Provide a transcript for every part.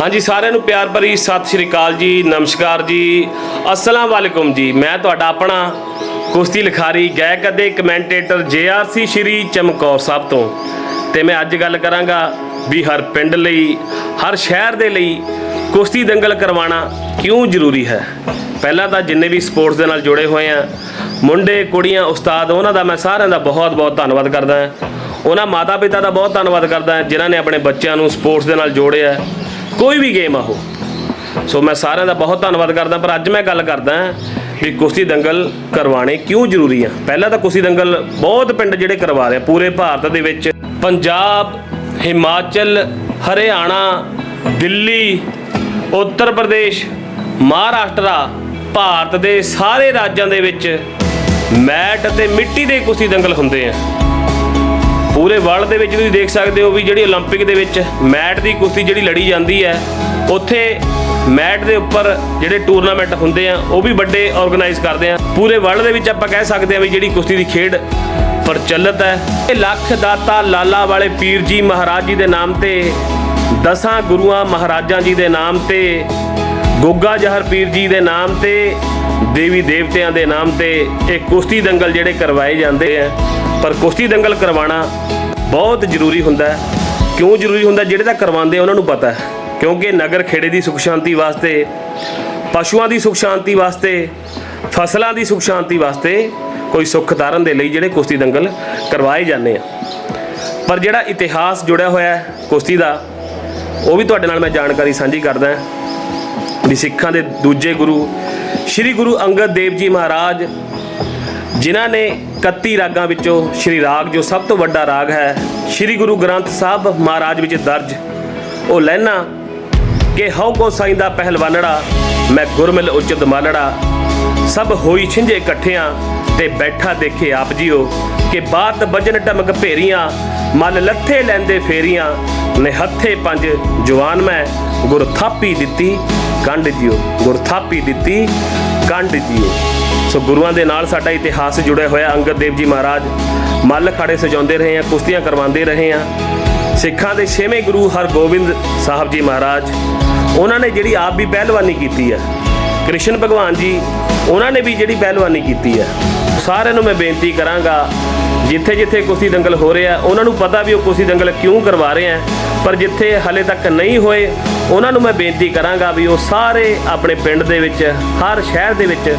ਹਾਂਜੀ, ਸਾਰਿਆਂ ਨੂੰ ਪਿਆਰ ਭਰੀ ਸਤਿ ਸ਼੍ਰੀ ਅਕਾਲ ਜੀ, ਨਮਸਕਾਰ ਜੀ। ਅਸਲਾਮ ਵਾਲੇਕੁਮ ਜੀ। ਮੈਂ ਤੁਹਾਡਾ ਆਪਣਾ ਕੁਸ਼ਤੀ ਲਿਖਾਰੀ ਗਾਇਕ ਅਤੇ ਕਮੈਂਟੇਟਰ ਜੇਆਰਸੀ ਸ਼੍ਰੀ ਚਮਕੌਰ ਸਾਹਿਬ ਤੋਂ। ਤੇ ਮੈਂ ਅੱਜ ਗੱਲ ਕਰਾਂਗਾ ਵੀ ਹਰ ਪਿੰਡ ਲਈ, ਹਰ ਸ਼ਹਿਰ ਦੇ ਲਈ ਕੁਸ਼ਤੀ ਦੰਗਲ ਕਰਵਾਉਣਾ ਕਿਉਂ ਜ਼ਰੂਰੀ ਹੈ? ਪਹਿਲਾਂ ਤਾਂ ਜਿੰਨੇ ਵੀ ਸਪੋਰਟਸ ਦੇ ਨਾਲ ਜੁੜੇ ਹੋਏ ਆ, ਮੁੰਡੇ, ਕੁੜੀਆਂ, ਉਸਤਾਦ, ਉਹਨਾਂ ਦਾ ਮੈਂ ਸਾਰਿਆਂ ਦਾ ਬਹੁਤ ਬਹੁਤ ਧੰਨਵਾਦ ਕਰਦਾ ਹਾਂ। ਉਹਨਾਂ ਮਾਤਾ ਪਿਤਾ ਦਾ ਬਹੁਤ ਧੰਨਵਾਦ ਕਰਦਾ ਹਾਂ, ਜਿਨ੍ਹਾਂ ਨੇ ਆਪਣੇ ਬੱਚਿਆਂ ਨੂੰ ਸਪੋਰਟਸ ਦੇ ਨਾਲ ਜੋੜਿਆ ਕੋਈ ਵੀ ਗੇਮ ਆ ਉਹ। ਸੋ ਮੈਂ ਸਾਰਿਆਂ ਦਾ ਬਹੁਤ ਧੰਨਵਾਦ ਕਰਦਾ, ਪਰ ਅੱਜ ਮੈਂ ਗੱਲ ਕਰਦਾ ਵੀ ਕੁਸ਼ਤੀ ਦੰਗਲ ਕਰਵਾਉਣੇ ਕਿਉਂ ਜ਼ਰੂਰੀ ਆ? ਪਹਿਲਾਂ ਤਾਂ ਕੁਸ਼ਤੀ ਦੰਗਲ ਬਹੁਤ ਪਿੰਡ ਜਿਹੜੇ ਕਰਵਾ ਰਹੇ ਆ, ਪੂਰੇ ਭਾਰਤ ਦੇ ਵਿੱਚ। ਪੰਜਾਬ, ਹਿਮਾਚਲ, ਹਰਿਆਣਾ, ਦਿੱਲੀ, ਉੱਤਰ ਪ੍ਰਦੇਸ਼, ਮਹਾਰਾਸ਼ਟਰਾ, ਭਾਰਤ ਦੇ ਸਾਰੇ ਰਾਜਾਂ ਦੇ ਵਿੱਚ ਮੈਟ ਅਤੇ ਮਿੱਟੀ ਦੇ ਕੁਸ਼ਤੀ ਦੰਗਲ ਹੁੰਦੇ ਆ। ਪੂਰੇ ਵਰਲਡ ਦੇ ਵਿੱਚ ਤੁਸੀਂ ਦੇਖ ਸਕਦੇ ਹੋ ਵੀ ਜਿਹੜੀ 올림픽 ਦੇ ਵਿੱਚ ਮੈਟ ਦੀ ਕੁਸ਼ਤੀ ਜਿਹੜੀ ਲੜੀ ਜਾਂਦੀ ਹੈ ਉੱਥੇ ਮੈਟ ਦੇ ਉੱਪਰ ਜਿਹੜੇ ਟੂਰਨਾਮੈਂਟ ਹੁੰਦੇ ਆ ਉਹ ਵੀ ਵੱਡੇ ਆਰਗੇਨਾਈਜ਼ ਕਰਦੇ ਆ ਪੂਰੇ ਵਰਲਡ ਦੇ ਵਿੱਚ ਆਪਾਂ ਕਹਿ ਸਕਦੇ ਆ ਵੀ ਜਿਹੜੀ ਕੁਸ਼ਤੀ ਦੀ ਖੇਡ ਪ੍ਰਚਲਿਤ ਹੈ ਇਹ ਲੱਖ ਦਾਤਾ ਲਾਲਾ ਵਾਲੇ ਪੀਰ ਜੀ ਮਹਾਰਾਜ ਜੀ ਦੇ ਨਾਮ ਤੇ ਦਸਾਂ ਗੁਰੂਆਂ ਮਹਾਰਾਜਾਂ ਜੀ ਦੇ ਨਾਮ ਤੇ ਗੋਗਾ ਜਹਰ ਪੀਰ ਜੀ ਦੇ ਨਾਮ ਤੇ, ਦੇਵੀ ਦੇਵਤਿਆਂ ਦੇ ਨਾਮ ਤੇ ਇਹ ਕੁਸ਼ਤੀ ਦੰਗਲ ਜਿਹੜੇ ਕਰਵਾਏ ਜਾਂਦੇ ਆ। ਪਰ ਕੁਸ਼ਤੀ ਦੰਗਲ ਕਰਵਾਉਣਾ ਬਹੁਤ ਜ਼ਰੂਰੀ ਹੁੰਦਾ ਹੈ। ਕਿਉਂ ਜ਼ਰੂਰੀ ਹੁੰਦਾ? ਜਿਹੜੇ ਤਾਂ ਕਰਵਾਉਂਦੇ ਉਹਨਾਂ ਨੂੰ ਪਤਾ ਹੈ। ਕਿਉਂਕਿ ਨਗਰ ਖੇੜੇ ਦੀ ਸੁਖ ਸ਼ਾਂਤੀ ਵਾਸਤੇ, ਪਸ਼ੂਆਂ ਦੀ ਸੁਖ ਸ਼ਾਂਤੀ ਵਾਸਤੇ, ਫਸਲਾਂ ਦੀ ਸੁਖ ਸ਼ਾਂਤੀ ਵਾਸਤੇ ਕੋਈ ਸੁੱਖ ਤਾਰਨ ਦੇ ਲਈ ਜਿਹੜੇ ਕੁਸ਼ਤੀ ਦੰਗਲ ਕਰਵਾਏ ਜਾਂਦੇ ਆ। ਪਰ ਜਿਹੜਾ ਇਤਿਹਾਸ ਜੁੜਿਆ ਹੋਇਆ ਹੈ ਕੁਸ਼ਤੀ ਦਾ, ਉਹ ਵੀ ਤੁਹਾਡੇ ਨਾਲ ਮੈਂ ਜਾਣਕਾਰੀ ਸਾਂਝੀ ਕਰਦਾ ਹਾਂ। ਵੀ ਸਿੱਖਾਂ ਦੇ ਦੂਜੇ ਗੁਰੂ, ਸ੍ਰੀ ਗੁਰੂ ਅੰਗਦ ਦੇਵ ਜੀ ਮਹਾਰਾਜ, ਜਿਨ੍ਹਾਂ ਨੇ 31 ਰਾਗਾਂ ਵਿੱਚੋਂ ਸ੍ਰੀ ਰਾਗ, ਜੋ ਸਭ ਤੋਂ ਵੱਡਾ ਰਾਗ ਹੈ, ਸ੍ਰੀ ਗੁਰੂ ਗ੍ਰੰਥ ਸਾਹਿਬ ਮਹਾਰਾਜ ਵਿੱਚ ਦਰਜ, ਉਹ ਲੈਣਾ ਕਿ ਹਉ ਕੋ ਸਾਈਂ ਦਾ ਪਹਿਲਵਾਨੜਾ, ਮੈਂ ਗੁਰਮਿਲ ਉਚਿਤ ਮਾਲੜਾ। ਸਭ ਹੋਈ ਛਿੰਝੇ ਇਕੱਠਿਆਂ ਤੇ ਬੈਠਾ ਦੇਖੇ ਆਪ ਜੀਓ, ਕਿ ਬਾਤ ਬਜਨ ਟਮਕ ਭੇਰੀਆਂ, ਮਲ ਲੱਥੇ ਲੈਂਦੇ ਫੇਰੀਆਂ ਨੇ ਹੱਥੇ ਪੰਜ ਜਵਾਨ ਮੈਂ ਗੁਰ ਥਾਪੀ ਦਿੱਤੀ ਕੰਡ ਜਿਓ ਗੁਰ ਥਾਪੀ ਦਿੱਤੀ ਕੰਡ ਜਿਓ। ਸੋ ਗੁਰੂਆਂ ਦੇ ਨਾਲ ਸਾਡਾ ਇਤਿਹਾਸ ਜੁੜਿਆ ਹੋਇਆ, ਅੰਗਦ ਦੇਵ ਜੀ ਮਹਾਰਾਜ। ਮੱਲ ਖਾੜੇ ਸਜਾਉਂਦੇ ਰਹੇ ਆ, ਕੁਸ਼ਤੀਆਂ ਕਰਵਾਉਂਦੇ ਰਹੇ ਆ। ਸਿੱਖਾਂ ਦੇ ਛੇਵੇਂ ਗੁਰੂ ਹਰਗੋਬਿੰਦ ਸਾਹਿਬ ਜੀ ਮਹਾਰਾਜ, ਉਹਨਾਂ ਨੇ ਜਿਹੜੀ ਆਪ ਵੀ ਪਹਿਲਵਾਨੀ ਕੀਤੀ ਹੈ ਕ੍ਰਿਸ਼ਨ ਭਗਵਾਨ ਜੀ, ਉਹਨਾਂ ਨੇ ਵੀ ਜਿਹੜੀ ਪਹਿਲਵਾਨੀ ਕੀਤੀ ਹੈ ਸਾਰਿਆਂ ਨੂੰ ਮੈਂ ਬੇਨਤੀ ਕਰਾਂਗਾ, ਜਿੱਥੇ ਜਿੱਥੇ ਕੁਸ਼ਤੀ ਦੰਗਲ ਹੋ ਰਿਹਾ, ਉਹਨਾਂ ਨੂੰ ਪਤਾ ਵੀ ਉਹ ਕੁਸ਼ਤੀ ਦੰਗਲ ਕਿਉਂ ਕਰਵਾ ਰਹੇ ਆ। ਪਰ ਜਿੱਥੇ ਹਲੇ ਤੱਕ ਨਹੀਂ ਹੋਏ ਉਹਨਾਂ ਨੂੰ ਮੈਂ ਬੇਨਤੀ ਕਰਾਂਗਾ ਵੀ ਉਹ ਸਾਰੇ ਆਪਣੇ ਪਿੰਡ ਦੇ ਵਿੱਚ, ਹਰ ਸ਼ਹਿਰ ਦੇ ਵਿੱਚ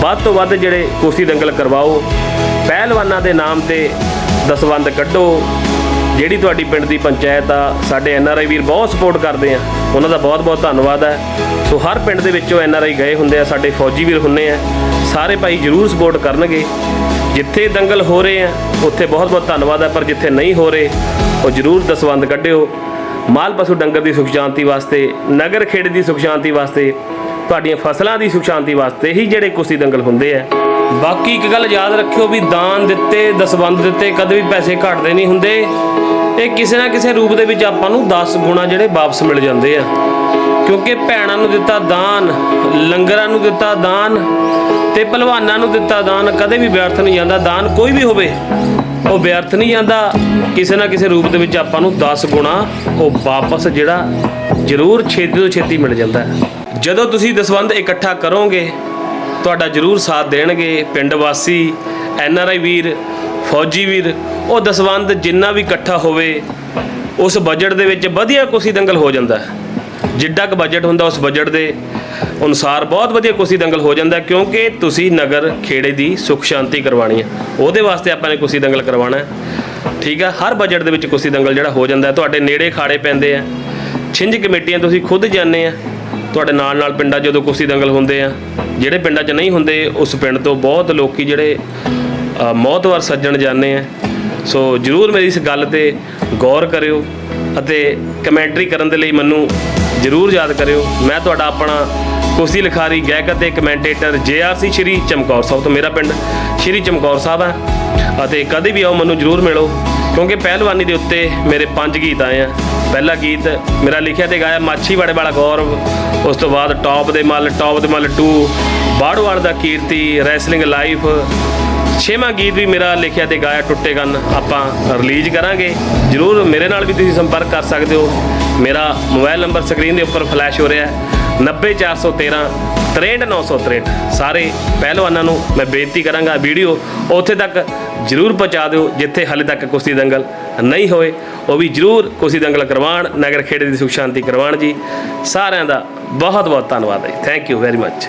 ਵੱਧ ਤੋਂ ਵੱਧ ਜਿਹੜੇ ਕੁਸ਼ਤੀ ਦੰਗਲ ਕਰਵਾਓ, ਪਹਿਲਵਾਨਾਂ ਦੇ ਨਾਮ ਤੇ ਦਸਵੰਦ ਕੱਢੋ। ਜਿਹੜੀ ਤੁਹਾਡੀ ਪਿੰਡ ਦੀ ਪੰਚਾਇਤ ਆ, ਸਾਡੇ ਐਨ ਆਰ ਆਈ ਵੀਰ ਬਹੁਤ ਸਪੋਰਟ ਕਰਦੇ ਆ। ਉਹਨਾਂ ਦਾ ਬਹੁਤ ਬਹੁਤ ਧੰਨਵਾਦ ਹੈ ਸੋ ਹਰ ਪਿੰਡ ਦੇ ਵਿੱਚੋਂ ਐਨ ਆਰ ਆਈ ਗਏ ਹੁੰਦੇ ਆ, ਸਾਡੇ ਫੌਜੀ ਵੀਰ ਹੁੰਨੇ ਆ। ਸਾਰੇ ਭਾਈ ਜਰੂਰ ਸਪੋਰਟ ਕਰਨਗੇ। ਜਿੱਥੇ ਦੰਗਲ ਹੋ ਰਹੇ ਆ, ਉੱਥੇ ਬਹੁਤ ਬਹੁਤ ਧੰਨਵਾਦ ਹੈ ਪਰ ਜਿੱਥੇ ਨਹੀਂ ਹੋ ਰਹੇ, ਉਹ ਜਰੂਰ ਦਸਵੰਦ ਕੱਢਿਓ। ਮਾਲ ਪਸ਼ੂ ਡੰਗਰ ਦੀ ਸੁਖ ਸ਼ਾਂਤੀ ਵਾਸਤੇ, ਨਗਰ ਖੇੜੇ ਦੀ ਸੁਖ ਸ਼ਾਂਤੀ ਵਾਸਤੇ, ਤੁਹਾਡੀਆਂ ਫਸਲਾਂ ਦੀ ਸੁਖ ਸ਼ਾਂਤੀ ਵਾਸਤੇ ਹੀ ਜਿਹੜੇ ਕੁਸ਼ਤੀ ਦੰਗਲ ਹੁੰਦੇ ਆ। ਬਾਕੀ ਇੱਕ ਗੱਲ ਯਾਦ ਰੱਖਿਓ ਵੀ ਦਾਨ ਦਿੱਤੇ ਦਸਵੰਦ ਦਿੱਤੇ, ਕਦੇ ਵੀ ਪੈਸੇ ਘਟਦੇ ਨਹੀਂ ਹੁੰਦੇ। ਇਹ ਕਿਸੇ ਨਾ ਕਿਸੇ ਰੂਪ ਦੇ ਵਿੱਚ ਆਪਾਂ ਨੂੰ 10 ਗੁਣਾ ਜਿਹੜੇ ਵਾਪਸ ਮਿਲ ਜਾਂਦੇ ਆ। ਕਿਉਂਕਿ ਭੈਣਾਂ ਨੂੰ ਦਿੱਤਾ ਦਾਨ, ਲੰਗਰਾਂ ਨੂੰ ਦਿੱਤਾ ਦਾਨ ਤੇ ਪਹਿਲਵਾਨਾਂ ਨੂੰ ਦਿੱਤਾ ਦਾਨ, ਕਦੇ ਵੀ ਵਿਅਰਥ ਨਹੀਂ ਜਾਂਦਾ। ਦਾਨ ਕੋਈ ਵੀ ਹੋਵੇ ਉਹ ਵਿਅਰਥ ਨਹੀਂ ਜਾਂਦਾ। ਕਿਸੇ ਨਾ ਕਿਸੇ ਰੂਪ ਦੇ ਵਿੱਚ ਆਪਾਂ ਨੂੰ 10 ਗੁਣਾ ਉਹ ਵਾਪਸ ਜਿਹੜਾ ਜ਼ਰੂਰ ਛੇਤੀ ਤੋਂ ਛੇਤੀ ਮਿਲ ਜਾਂਦਾ ਜਦੋਂ ਤੁਸੀਂ ਦਸਵੰਧ ਇਕੱਠਾ ਕਰੋਗੇ, ਤੁਹਾਡਾ ਜ਼ਰੂਰ ਸਾਥ ਦੇਣਗੇ ਪਿੰਡ ਵਾਸੀ, ਐਨ ਆਰ ਆਈ ਵੀਰ, ਫੌਜੀ ਵੀਰ। ਉਹ ਦਸਵੰਧ ਜਿੰਨਾ ਵੀ ਇਕੱਠਾ ਹੋਵੇ, ਉਸ ਬਜਟ ਦੇ ਵਿੱਚ ਵਧੀਆ ਕੁਸ਼ੀ ਦੰਗਲ ਹੋ ਜਾਂਦਾ ਜਿੱਡਾ ਕੁ ਬਜਟ ਹੁੰਦਾ ਉਸ ਬਜਟ ਦੇ ਅਨੁਸਾਰ ਬਹੁਤ ਵਧੀਆ ਕੁਸ਼ੀ ਦੰਗਲ ਹੋ ਜਾਂਦਾ ਕਿਉਂਕਿ ਤੁਸੀਂ ਨਗਰ ਖੇੜੇ ਦੀ ਸੁਖ ਸ਼ਾਂਤੀ ਕਰਵਾਣੀ ਹੈ। ਉਹਦੇ ਵਾਸਤੇ ਆਪਾਂ ਨੇ ਕੁਸ਼ੀ ਦੰਗਲ ਕਰਵਾਉਣਾ ਹੈ। ਠੀਕ ਹੈ ਹਰ ਬਜਟ ਦੇ ਵਿੱਚ ਕੁਸ਼ੀ ਦੰਗਲ ਜਿਹੜਾ ਹੋ ਜਾਂਦਾ ਤੁਹਾਡੇ ਨੇੜੇ ਖਾੜੇ ਪੈਂਦੇ ਆ। ਛਿੰਝ ਕਮੇਟੀਆਂ ਤੁਸੀਂ ਖੁਦ ਜਾਂਦੇ ਆ। ਤੁਹਾਡੇ ਨਾਲ ਨਾਲ ਪਿੰਡਾਂ 'ਚ ਜਦੋਂ ਕੁਸ਼ਤੀ ਦੰਗਲ ਹੁੰਦੇ ਆ ਜਿਹੜੇ ਪਿੰਡਾਂ 'ਚ ਨਹੀਂ ਹੁੰਦੇ ਉਸ ਪਿੰਡ ਤੋਂ ਬਹੁਤ ਲੋਕੀ ਜਿਹੜੇ ਅ, ਮੌਤਵਰ ਸੱਜਣ ਜਾਂਦੇ ਆ। ਸੋ ਜਰੂਰ ਮੇਰੀ ਇਸ ਗੱਲ ਤੇ ਗੌਰ ਕਰਿਓ ਅਤੇ ਕਮੈਂਟਰੀ ਕਰਨ ਦੇ ਲਈ ਮੈਨੂੰ ਜਰੂਰ ਯਾਦ ਕਰਿਓ। ਮੈਂ ਤੁਹਾਡਾ ਆਪਣਾ ਕੁਸ਼ਤੀ ਲਿਖਾਰੀ, ਗਾਇਕ ਅਤੇ ਕਮੈਂਟੇਟਰ ਜੇਆਰਸੀ ਸ਼੍ਰੀ ਚਮਕੌਰ ਸਾਹਿਬ ਤੋਂ ਮੇਰਾ ਪਿੰਡ ਸ਼੍ਰੀ ਚਮਕੌਰ ਸਾਹਿਬ ਹੈ ਅਤੇ ਕਦੇ ਵੀ ਆਓ, ਮੈਨੂੰ ਜਰੂਰ ਮਿਲੋ, ਕਿਉਂਕਿ ਪਹਿਲਵਾਨੀ ਦੇ ਉੱਤੇ ਮੇਰੇ ਪੰਜ ਗੀਤ ਆਏ ਆ। ਪਹਿਲਾ ਗੀਤ ਮੇਰਾ ਲਿਖਿਆ ਤੇ ਗਾਇਆ ਮਾਛੀਵਾੜੇ ਵਾਲਾ ਗੌਰਵ, ਉਸ ਤੋਂ ਬਾਅਦ ਟੌਪ ਦੇ ਮੱਲ, ਟੌਪ ਦੇ ਮੱਲ 2 ਬਾੜਵਾਲ ਦਾ ਕੀਰਤੀ, ਰੈਸਲਿੰਗ ਲਾਈਫ। ਛੇਵਾਂ ਗੀਤ ਵੀ ਮੇਰਾ ਲਿਖਿਆ ਤੇ ਗਾਇਆ ਟੁੱਟੇ ਗਨ, ਆਪਾਂ ਰਿਲੀਜ਼ ਕਰਾਂਗੇ। ਜਰੂਰ ਮੇਰੇ ਨਾਲ ਵੀ ਤੁਸੀਂ ਸੰਪਰਕ ਕਰ ਸਕਦੇ ਹੋ। ਮੇਰਾ ਮੋਬਾਈਲ ਨੰਬਰ ਸਕਰੀਨ ਦੇ ਉੱਪਰ ਫਲੈਸ਼ ਹੋ ਰਿਹਾ ਹੈ। 90413 63963 ਸਾਰੇ ਪਹਿਲਵਾਨਾਂ ਨੂੰ ਮੈਂ ਬੇਨਤੀ ਕਰਾਂਗਾ, ਵੀਡੀਓ ਉੱਥੇ ਤੱਕ ਜਰੂਰ ਪਹੁੰਚਾ ਦਿਓ, ਜਿੱਥੇ ਹਾਲੇ ਤੱਕ ਕੁਸ਼ਤੀ ਦੰਗਲ ਨਹੀਂ ਹੋਏ। ਉਹ ਵੀ ਜਰੂਰ ਕੁਸ਼ਤੀ ਦੰਗਲ ਕਰਵਾਉਣ, ਨਗਰ ਖੇੜੇ ਦੀ ਸੁਖ ਸ਼ਾਂਤੀ ਕਰਵਾਉਣ ਜੀ। ਸਾਰਿਆਂ ਦਾ ਬਹੁਤ ਬਹੁਤ ਧੰਨਵਾਦ ਹੈ। Thank you very much